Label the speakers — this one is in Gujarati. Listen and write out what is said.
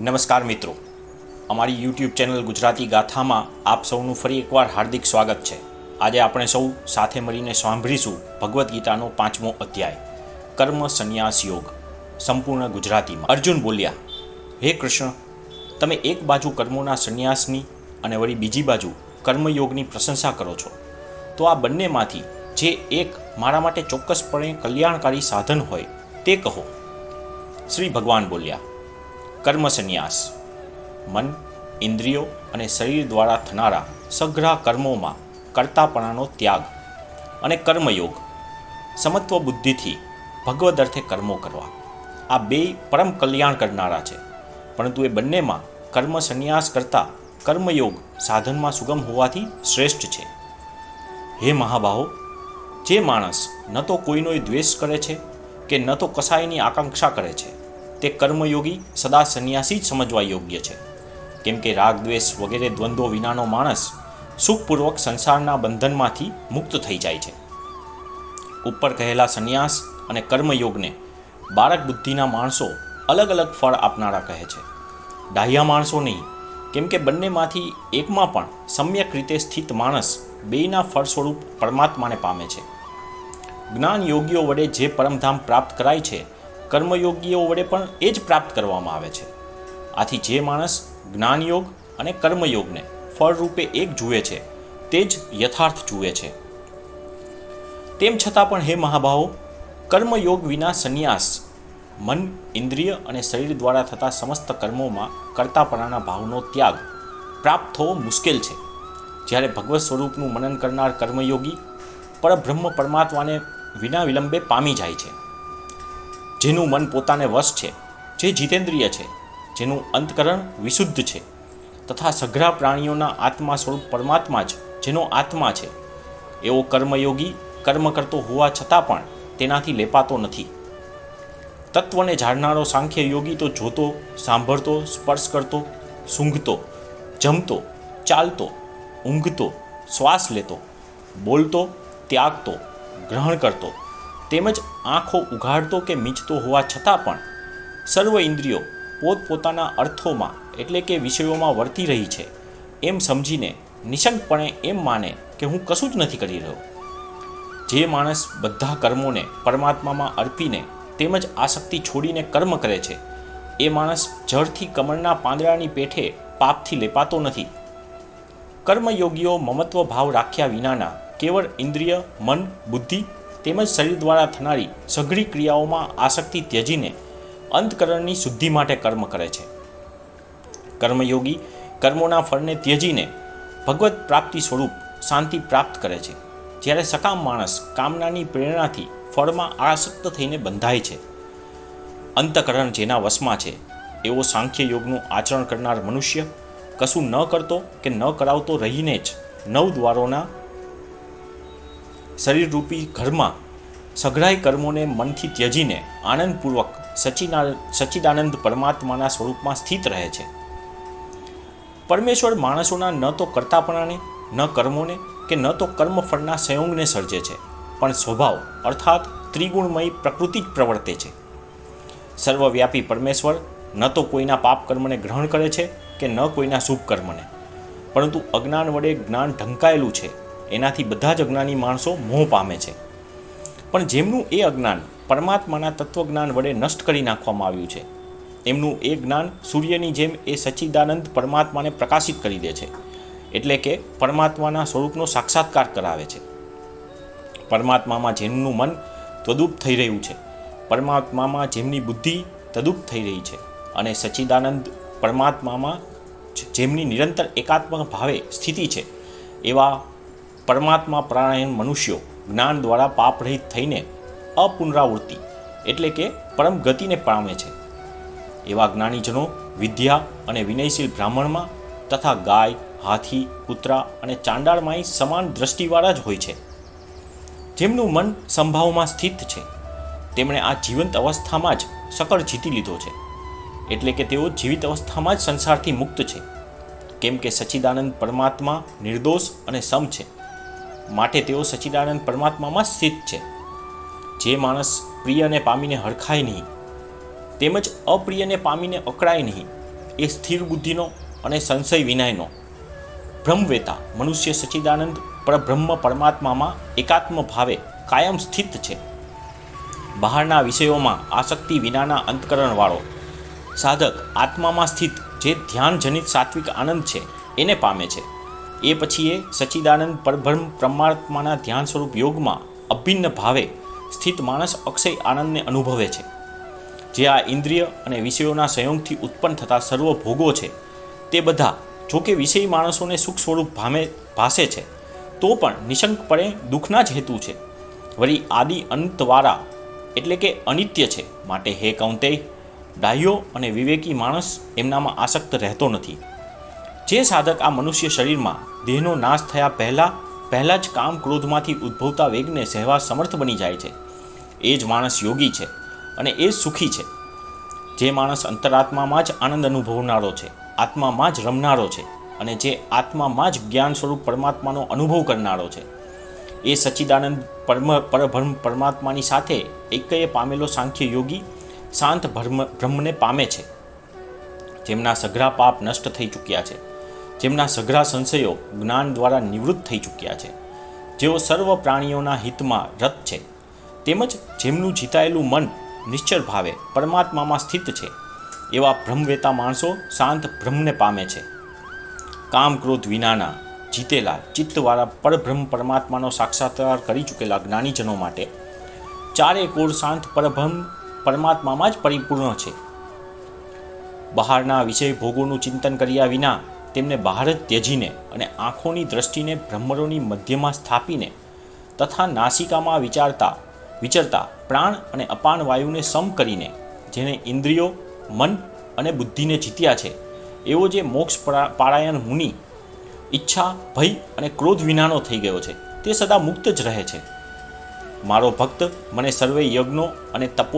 Speaker 1: નમસ્કાર મિત્રો. અમારી યુટ્યુબ ચેનલ ગુજરાતી ગાથામાં આપ સૌનું ફરી એકવાર હાર્દિક સ્વાગત છે. આજે આપણે સૌ સાથે મળીને સાંભળીશું ભગવદ્ ગીતાનો પાંચમો અધ્યાય, કર્મ સંન્યાસ યોગ, સંપૂર્ણ ગુજરાતીમાં. અર્જુન બોલ્યા, હે કૃષ્ણ, તમે એક બાજુ કર્મોના સંન્યાસની અને વળી બીજી બાજુ કર્મયોગની પ્રશંસા કરો છો. તો આ બંનેમાંથી જે એક મારા માટે ચોક્કસપણે કલ્યાણકારી સાધન હોય તે કહો. શ્રી ભગવાન બોલ્યા કર્મ સંન્યાસ મન, ઇન્દ્રિયો અને શરીર દ્વારા થનારા સઘળા કર્મોમાં કર્તાપણાનો ત્યાગ અને કર્મયોગ. સમત્વ બુદ્ધિથી ભગવદ અર્થે કર્મો કરવા. આ બે પરમ કલ્યાણ કરનારા છે. પરંતુ એ બંનેમાં કર્મ સંન્યાસ કરતાં કર્મયોગ સાધનમાં સુગમ હોવાથી શ્રેષ્ઠ છે. હે મહાબાહો, જે માણસ ન તો કોઈનો દ્વેષ કરે છે કે ન તો કસાયની આકાંક્ષા કરે છે. તે કર્મયોગી સદા સંન્યાસી જ સમજવા યોગ્ય છે. કેમ કે રાગ, દ્વેષ વગેરે દ્વંદ્વો વિનાનો માણસ સુખપૂર્વક સંસારના બંધનમાંથી મુક્ત થઈ જાય છે. ઉપર કહેલા સંન્યાસ અને કર્મયોગને બાળક બુદ્ધિના માણસો અલગ અલગ ફળ આપનારા કહે છે. ડાહ્યા માણસો નહીં, કેમ કે બંનેમાંથી એકમાં પણ સમ્યક રીતે સ્થિત માણસ બેયના ફળ સ્વરૂપ પરમાત્માને પામે છે. જ્ઞાન યોગીઓ વડે જે પરમધામ પ્રાપ્ત કરાય છે કર્મયોગીઓ વડે પણ એ જ પ્રાપ્ત કરવામાં આવે છે. આથી જે માણસ જ્ઞાનયોગ અને કર્મયોગને ફળરૂપે એક જુએ છે, તે જ યથાર્થ જુએ છે. તેમ છતાં પણ હે મહાભાવો, કર્મયોગ વિના સંન્યાસ મન, ઇન્દ્રિય અને શરીર દ્વારા થતા સમસ્ત કર્મોમાં કરતાપણાના ભાવનો ત્યાગ પ્રાપ્ત થવો મુશ્કેલ છે. જ્યારે ભગવત સ્વરૂપનું મનન કરનાર કર્મયોગી પરબ્રહ્મ પરમાત્માને વિના વિલંબે પામી જાય છે. જેનું મન પોતાને વશ છે, જે જીતેન્દ્રિય છે, જેનું અંતકરણ વિશુદ્ધ છે, તથા સઘળા પ્રાણીઓના આત્મા સ્વરૂપ પરમાત્મા જ, જેનો આત્મા છે. એવો કર્મયોગી કર્મ કરતો હોવા છતાં પણ તેનાથી લેપાતો નથી. તત્વને જાણનારો સાંખ્ય યોગી તો જોતો, સાંભળતો, સ્પર્શ કરતો, સૂંઘતો, જમતો, ચાલતો, ઊંઘતો, શ્વાસ લેતો, બોલતો, ત્યાગતો, ગ્રહણ કરતો તેમજ આંખો ઉઘાડતો કે મીંચતો હોવા છતાં પણ સર્વ ઇન્દ્રિયો પોતપોતાના અર્થોમાં એટલે કે વિષયોમાં વર્તી રહી છે. એમ સમજીને નિશંકપણે એમ માને કે હું કશું જ નથી કરી રહ્યો. જે માણસ બધા કર્મોને પરમાત્મામાં અર્પીને તેમજ આસક્તિ છોડીને કર્મ કરે છે, એ માણસ જળથી કમળના પાંદડાની પેઠે પાપથી લેપાતો નથી. કર્મયોગીઓ મમત્વ ભાવ રાખ્યા વિનાના કેવળ ઇન્દ્રિય, મન, બુદ્ધિ તેમજ શરીર દ્વારા થનારી સઘળી ક્રિયાઓમાં આસક્તિ ત્યજીને અંતકરણની શુદ્ધિ માટે કર્મ કરે છે. કર્મયોગી કર્મોના ફળને ત્યજીને ભગવત પ્રાપ્તિ સ્વરૂપ શાંતિ પ્રાપ્ત કરે છે. જ્યારે સકામ માણસ કામનાની પ્રેરણાથી ફળમાં આસક્ત થઈને બંધાય છે. અંતકરણ જેના વશમાં છે, એવો સાંખ્ય યોગનું આચરણ કરનાર મનુષ્ય કશું ન કરતો કે ન કરાવતો રહીને જ નવ દ્વારોના શરીરરૂપી ઘરમાં સઘળાઈ કર્મોને મનથી ત્યજીને આનંદપૂર્વક સચિના, સચિદાનંદ પરમાત્માના સ્વરૂપમાં સ્થિત રહે છે. પરમેશ્વર માણસોના ન તો કર્તાપણાને, ન કર્મોને કે ન તો કર્મફળના સંયોગને સર્જે છે, પણ સ્વભાવ અર્થાત ત્રિગુણમય પ્રકૃતિ જ પ્રવર્તે છે. સર્વવ્યાપી પરમેશ્વર ન તો કોઈના પાપ કર્મને ગ્રહણ કરે છે કે ન કોઈના શુભ કર્મને, પરંતુ અજ્ઞાન વડે જ્ઞાન ઢંકાયેલું છે એનાથી બધા જ અજ્ઞાની માણસો મોહ પામે છે. પણ જેમનું એ અજ્ઞાન પરમાત્માના તત્વજ્ઞાન વડે નષ્ટ કરી નાખવામાં આવ્યું છે, એમનું એ જ્ઞાન સૂર્યની જેમ એ સચ્ચિદાનંદ પરમાત્માને પ્રકાશિત કરી દે છે, એટલે કે પરમાત્માના સ્વરૂપનો સાક્ષાત્કાર કરાવે છે. પરમાત્મામાં જેમનું મન તદુપ થઈ રહ્યું છે, પરમાત્મામાં જેમની બુદ્ધિ તદુપ થઈ રહી છે અને સચ્ચિદાનંદ પરમાત્મામાં જેમની નિરંતર એકાત્મક ભાવે સ્થિતિ છે, એવા પરમાત્મા પ્રાણાયણ મનુષ્યો જ્ઞાન દ્વારા પાપરહિત થઈને અપુનરાવૃત્તિ એટલે કે પરમ ગતિને પામે છે. એવા જ્ઞાનીજનો વિદ્યા અને વિનયશીલ બ્રાહ્મણમાં તથા ગાય, હાથી, કૂતરા અને ચાંડાળમાં સમાન દ્રષ્ટિવાળા જ હોય છે. જેમનું મન સંભાવમાં સ્થિત છે. તેમણે આ જીવંત અવસ્થામાં જ સકળ જીતી લીધો છે. એટલે કે તેઓ જીવિત અવસ્થામાં જ સંસારથી મુક્ત છે. કેમ કે સચ્ચિદાનંદ પરમાત્મા નિર્દોષ અને સમ છે. માટે તેઓ સચ્ચિદાનંદ પરમાત્મામાં સ્થિત છે. જે માણસ પ્રિયને પામીને હરખાય નહીં, તેમજ અપ્રિયને પામીને અકળાય નહીં, એ સ્થિર બુદ્ધિનો અને સંશય વિનાયનો. બ્રહ્મવેતા મનુષ્ય સચ્ચિદાનંદ પરબ્રહ્મ પરમાત્મામાં એકાત્મ ભાવે કાયમ સ્થિત છે. બહારના વિષયોમાં આસક્તિ વિનાના અંતકરણવાળો, સાધક આત્મામાં સ્થિત જે ધ્યાનજનિત સાત્વિક આનંદ છે, એને પામે છે. એ પછી એ સચ્ચિદાનંદ પરબ્રહ્મ પરમાત્માના ધ્યાન સ્વરૂપ યોગમાં અભિન્ન ભાવે સ્થિત માણસ અક્ષય આનંદને અનુભવે છે. જે આ ઇન્દ્રિય અને વિષયોના સંયોગથી ઉત્પન્ન થતા સર્વ ભોગો છે. તે બધા જોકે વિષય માણસોને સુખ સ્વરૂપ ભામે ભાસે છે, તો પણ નિશંકપણે દુઃખના જ હેતુ છે. વળી આદિ અંતવાળા એટલે કે અનિત્ય છે. માટે હે કૌંતેય, ડાહ્યો અને વિવેકી માણસ એમનામાં આસક્ત રહેતો નથી. જે સાધક આ મનુષ્ય શરીરમાં દેહનો નાશ થયા પહેલાં પહેલાં જ કામ ક્રોધમાંથી ઉદ્ભવતા વેગને સહેવા સમર્થ બની જાય છે. એ જ માણસ યોગી છે અને એ સુખી છે. જે માણસ અંતરાત્મામાં જ આનંદ અનુભવનારો છે, આત્મામાં જ રમનારો છે અને જે આત્મામાં જ જ્ઞાન સ્વરૂપ પરમાત્માનો અનુભવ કરનારો છે. એ સચ્ચિદાનંદ પરમ, પરબ્રહ્મ પરમાત્માની સાથે એકએ પામેલો સાંખ્ય યોગી શાંત ભ્રમ, બ્રહ્મને પામે છે. જેમના સઘળા પાપ નષ્ટ થઈ ચૂક્યા છે. જેમના સઘળા સંશયો જ્ઞાન દ્વારા નિવૃત્ત થઈ ચૂક્યા છે. જેઓ સર્વ પ્રાણીઓના હિતમાં રત છે. તેમજ જેમનું જીતાયેલું મન નિશ્ચળ ભાવે પરમાત્મામાં સ્થિત છે. એવા બ્રહ્મવેતા માણસો શાંત બ્રહ્મને પામે છે. કામ ક્રોધ વિનાના જીતેલા ચિત્તવાળા પરબ્રહ્મ પરમાત્માનો સાક્ષાત્કાર કરી ચૂકેલા જ્ઞાનીજનો માટે ચારે કોર શાંત પરબ્રહ્મ પરમાત્મામાં જ પરિપૂર્ણ છે. બહારના વિષય ભોગોનું ચિંતન કર્યા વિના તેમને બહાર જ ત્યજીને અને આંખોની દ્રષ્ટિને બ્રહ્મરોની મધ્યમાં સ્થાપીને તથા નાસિકામાં વિચારતા, વિચરતા પ્રાણ અને અપાન વાયુને સમ કરીને જેને ઇન્દ્રિયો, મન અને બુદ્ધિને જીત્યા છે, એવો જે મોક્ષ પારાયણ મુનિ, ઈચ્છા, ભય અને ક્રોધ વિનાનો થઈ ગયો છે, તે સદા મુક્ત જ રહે છે. મારો ભક્ત મને સર્વે યજ્ઞો અને તપો